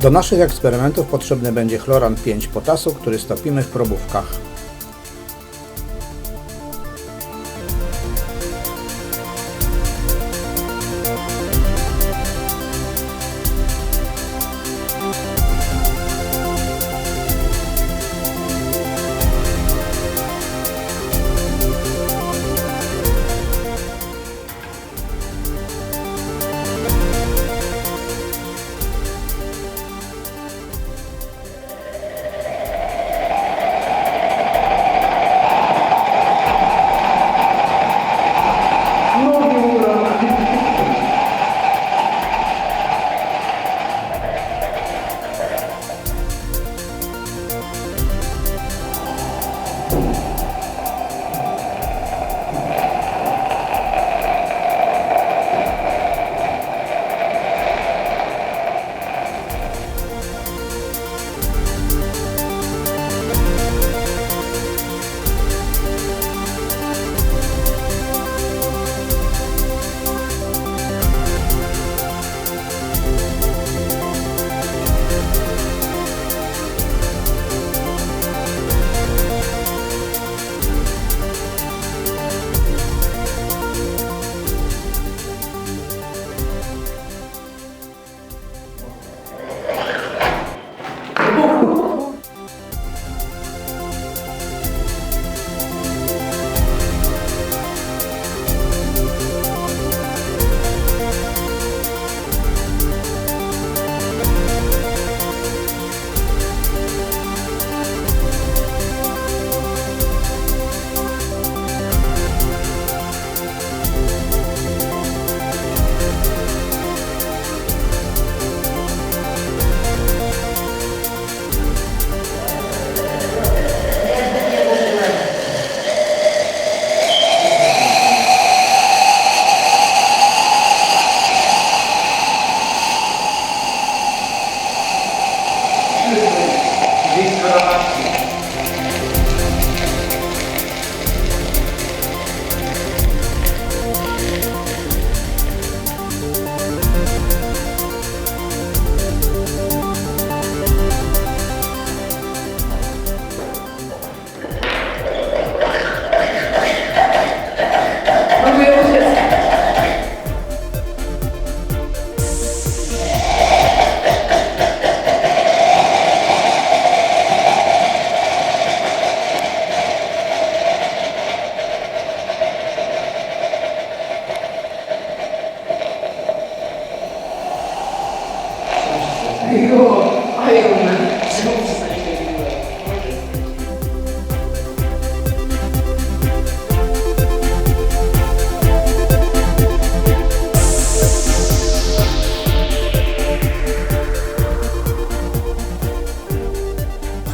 Do naszych eksperymentów potrzebny będzie chloran 5 potasu, który stopimy w probówkach.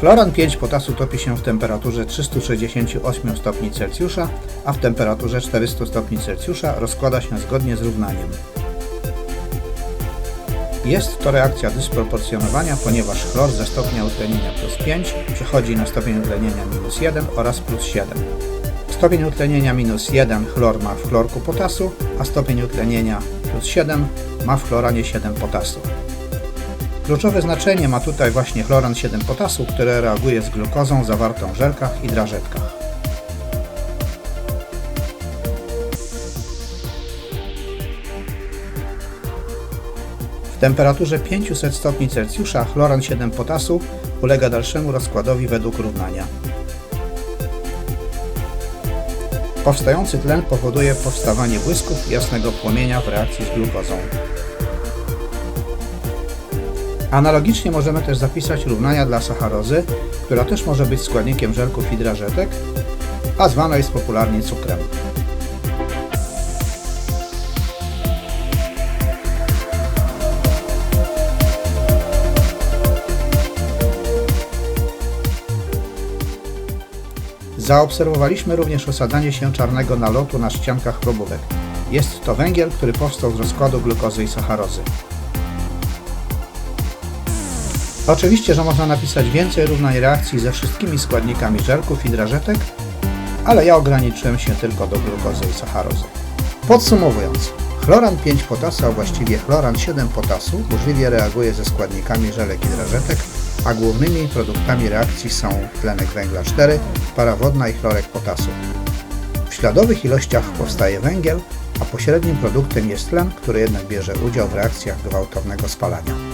Chloran 5 potasu topi się w temperaturze 368 stopni Celsjusza, a w temperaturze 400 stopni Celsjusza rozkłada się zgodnie z równaniem. Jest to reakcja dysproporcjonowania, ponieważ chlor ze stopnia utlenienia plus 5 przechodzi na stopień utlenienia minus 1 oraz plus 7. Stopień utlenienia minus 1 chlor ma w chlorku potasu, a stopień utlenienia plus 7 ma w chloranie 7 potasu. Kluczowe znaczenie ma tutaj właśnie chloran 7 potasu, który reaguje z glukozą zawartą w żelkach i drażetkach. Temperaturze 500 stopni Celsjusza chloran 7 potasu ulega dalszemu rozkładowi według równania. Powstający tlen powoduje powstawanie błysków jasnego płomienia w reakcji z glukozą. Analogicznie możemy też zapisać równania dla sacharozy, która też może być składnikiem żelków i drażetek, a zwana jest popularnie cukrem. Zaobserwowaliśmy również osadzanie się czarnego nalotu na ściankach probówek. Jest to węgiel, który powstał z rozkładu glukozy i sacharozy. Oczywiście, że można napisać więcej równań reakcji ze wszystkimi składnikami żelków i drażetek, ale ja ograniczyłem się tylko do glukozy i sacharozy. Podsumowując, Chloran 5 potasu, a właściwie chloran 7 potasu burzliwie reaguje ze składnikami żelek i drażetek, a głównymi produktami reakcji są tlenek węgla 4, para wodna i chlorek potasu. W śladowych ilościach powstaje węgiel, a pośrednim produktem jest tlen, który jednak bierze udział w reakcjach gwałtownego spalania.